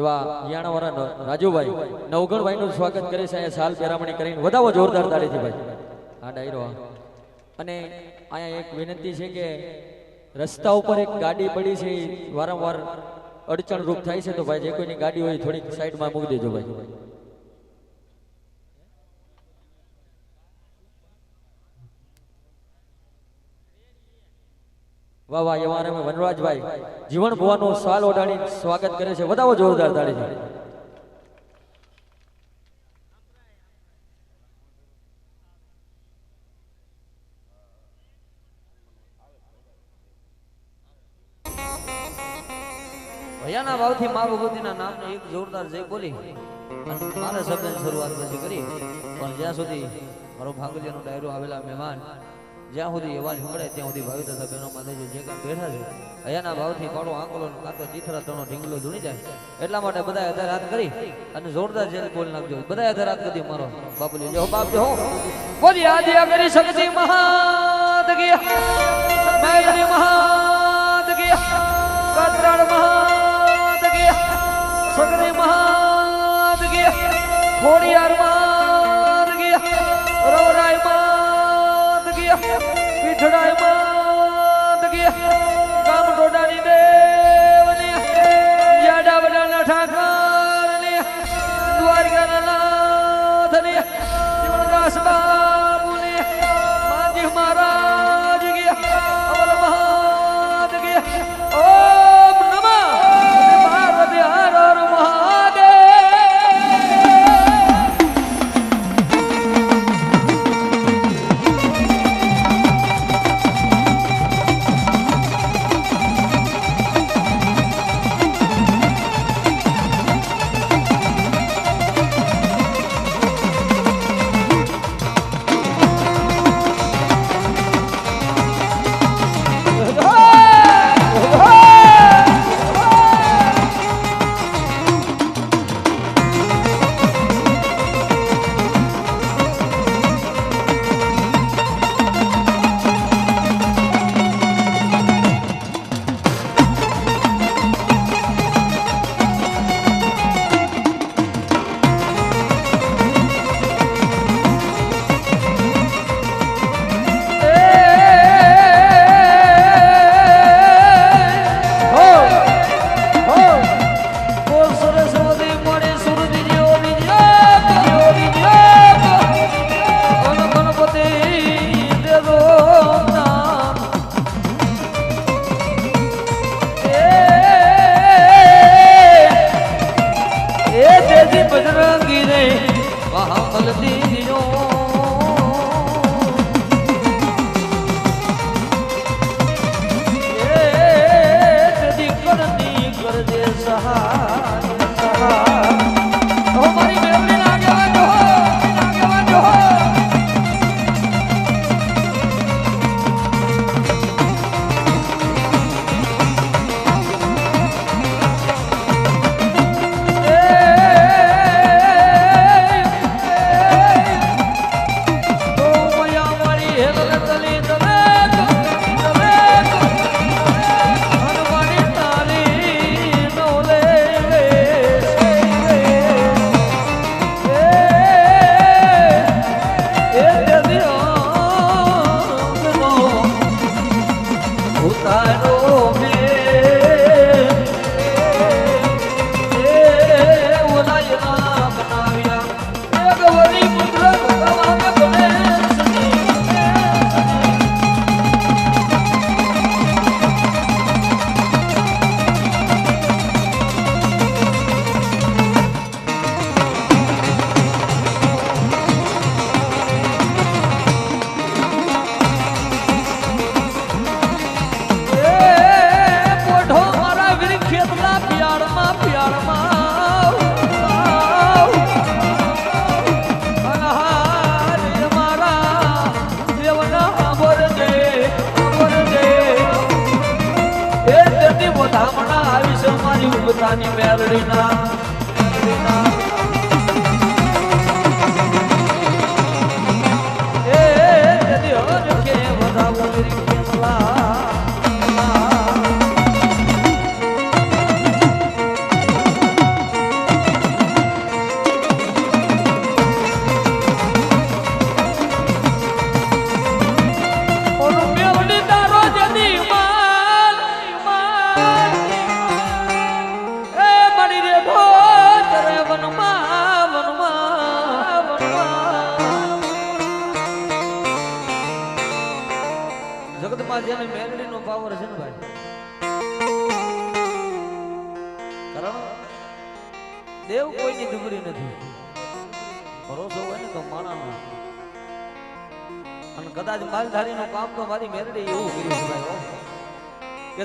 એવા યાણાવાળા રાજુભાઈ નવગણભાઈ નું સ્વાગત કરે છે. અહીંયા સાલ પેરામણી કરીને વધાવો જોરદાર તાળીથી ભાઈ. આ ડાયરો. અને અહીંયા એક વિનંતી છે કે રસ્તા ઉપર એક ગાડી પડી છે. વારંવાર અડચણ રૂપ થાય છે. તો ભાઈ, જે કોઈની ગાડી હોય થોડીક સાઈડમાં મૂકી દેજો ભાઈ. વાહ વાહ એવા અમે વનરાજભાઈ, જીવન ભુવાનું સાલ ઓઢાડી સ્વાગત કરે છે. વધાવો જોરદાર તાળીથી ભયાના ભાવથી મા ભગવતીના નામને એક જોરદાર જય બોલી અને મારા શબ્દની શરૂઆત પછી કરી. પણ જ્યાં સુધી મારો ભાગલિયાનો ડાયરો આવેલા મહેમાન જ્યાં સુધી અવાજ સંભળાય ત્યાં સુધી ભાવિ તથા બહેનો જે કાંઈ બેઠા છે અહીંયાના ભાવથી પાડો આંકલો કાંતો ચીથરા તણો ઢીંગલો ધૂણી જાય. એટલા માટે બધા આધાર હાથ કરી અને જોરદાર જેલ બોલ નાખજો. બધા આધાર હાથ કરી મારો. બાપુલી જો બાપ જો બોલી આદિયા કરી શક્તિ મહાદ ગયા. મેઘની મહાદ ગયા. કતરાળ મહાદ ગયા. સગરી મહાદ ગયા. ખોડિયાર મહાદ મહાદ ગયા. કામ તો મારી મેરડી. એવું કર્યું છે ભાઈ કે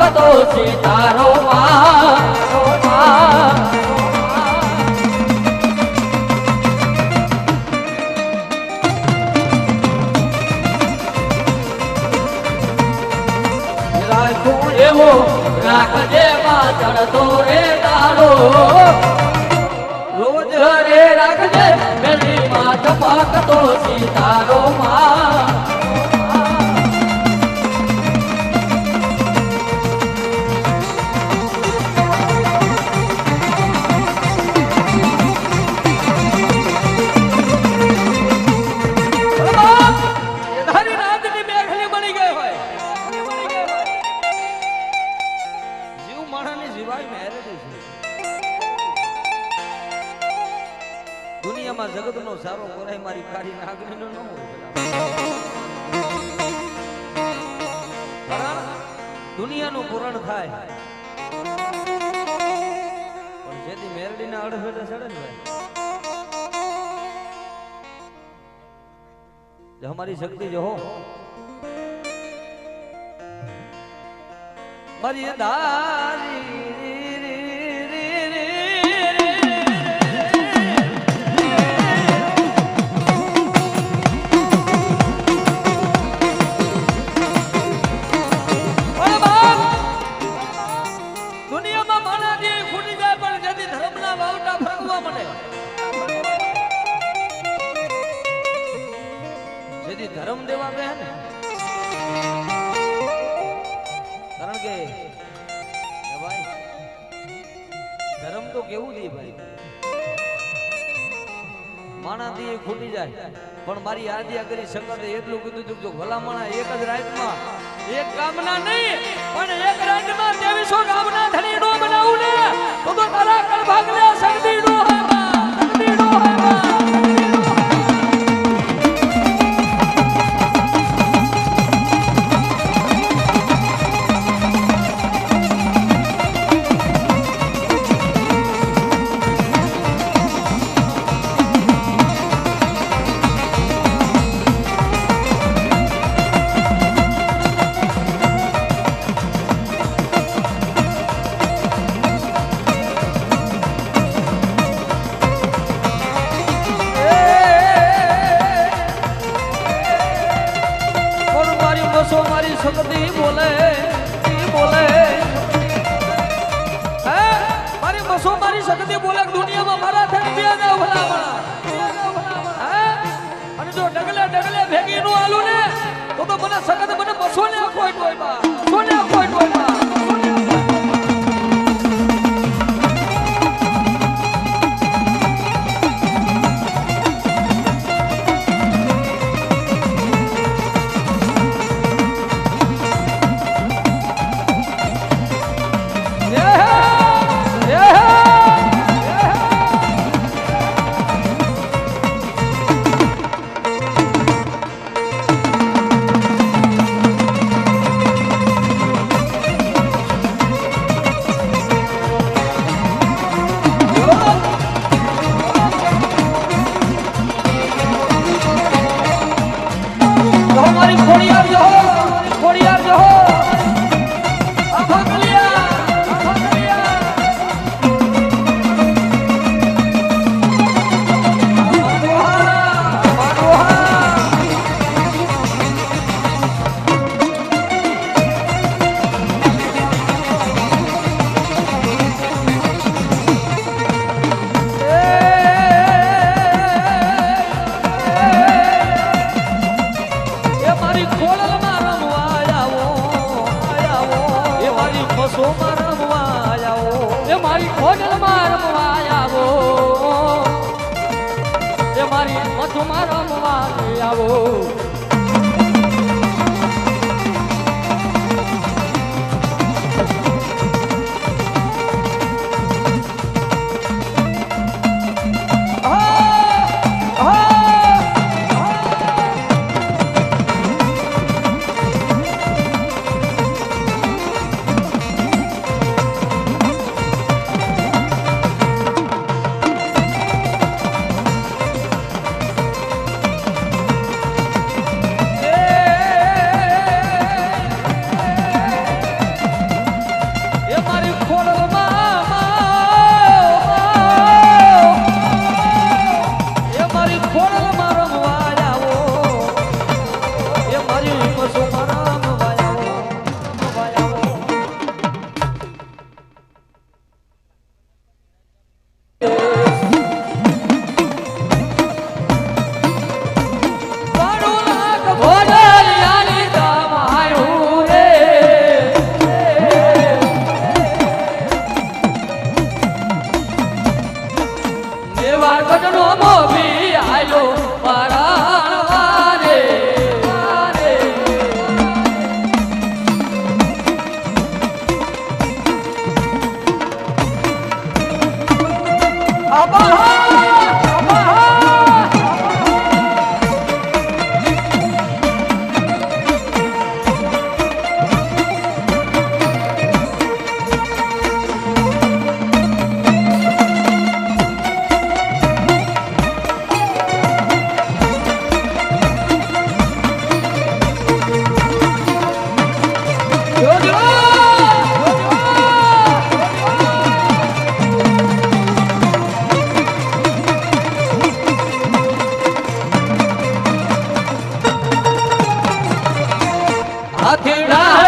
કતો છે તારો રાખું એવો રાખજે માં ચડતો રે તારો. આ જગતનો સારો કોરાય, મારી કાળી નાગણીનો ન હોય દુનિયાનું પૂરણ થાય. પણ જેથી મેરડીના અડફેટે ચડે ને અમારી શક્તિ જો મારી દારી કરી શંકરે એટલું કીધું હતું કે ભલામણા એક જ રાતમાં, એક કામના નહીં, પણ એક રાતમાં ત્રેવીસો ગામના ધણી નો બનાવું ને તો તારા કળ ભાગ લે ડગલે ડગલે ભેગી નું આલું ને? તો તો મને સખત મને બસો ને ખોઈ ખોઈ એમાં રમવા રમવા આવો. એ મારી મધુમાં રમવા આવો. 铁人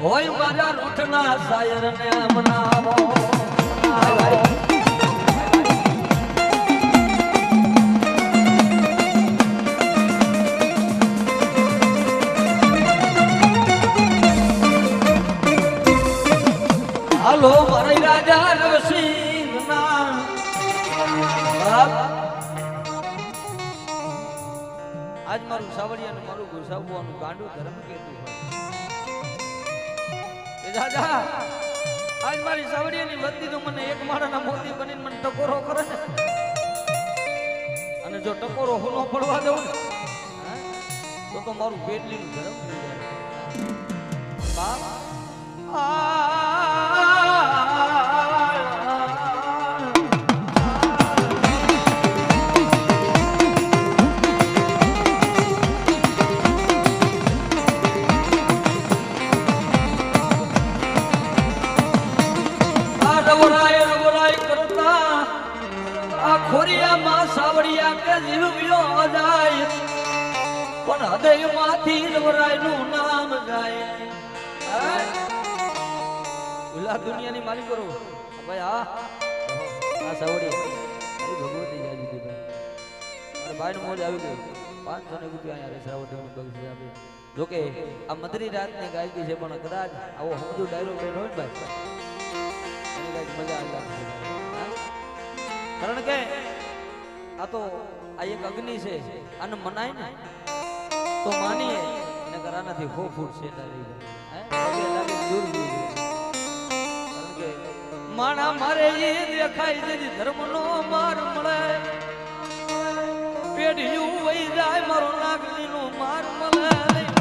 હોય મારા રૂઠના શાયર ને અમનાવો. હાલો મારી રાજા આજ મારું સાવળિયાનું મારું ગુસાવવાનું ગાંડું ધર્મ કેતું હોય. દાદા, આજ મારી સાવડિયાની વસ્તી તો મને એક માળાના મોતી બનીને મને ટકોરો કરે ને અને જો ટકોરો હુનો પડવા દઉં ને તો તો મારું પેટલીનું ગરમ થઈ જાય. બાપ, આ ખોરિયામાં સાવડિયા કે જીવ્યો જાય પણ હૃદયમાંથી રવરાયનું નામ ગાય? ઉલા દુનિયાની મારી કરો. ભાઈ, હા. આ સાવડી ભગવતી જાય દીધી ભાઈ. ભાઈ મોજ આવી ગયું. પાંચસો ને રૂપિયા અહીંયા રેસરાવટીઓની બક્ષિસ આપી. જોકે, આ મધરી રાતની ગાયકી છે, પણ કદાચ આવો સમજુ ડાયરો બેન હોય ને ભાઈ. મજા આવી કારણ કે આ તો આ એક અગ્નિ છે, આને મનાય ને? તો માનીએ ને આનાથી હો ફૂટ કે માણા મારે એ દેખાય જેથી ધર્મનો માર મળે. પેઢિયું વહી જાય, મારો નાગલીનો માર મળે.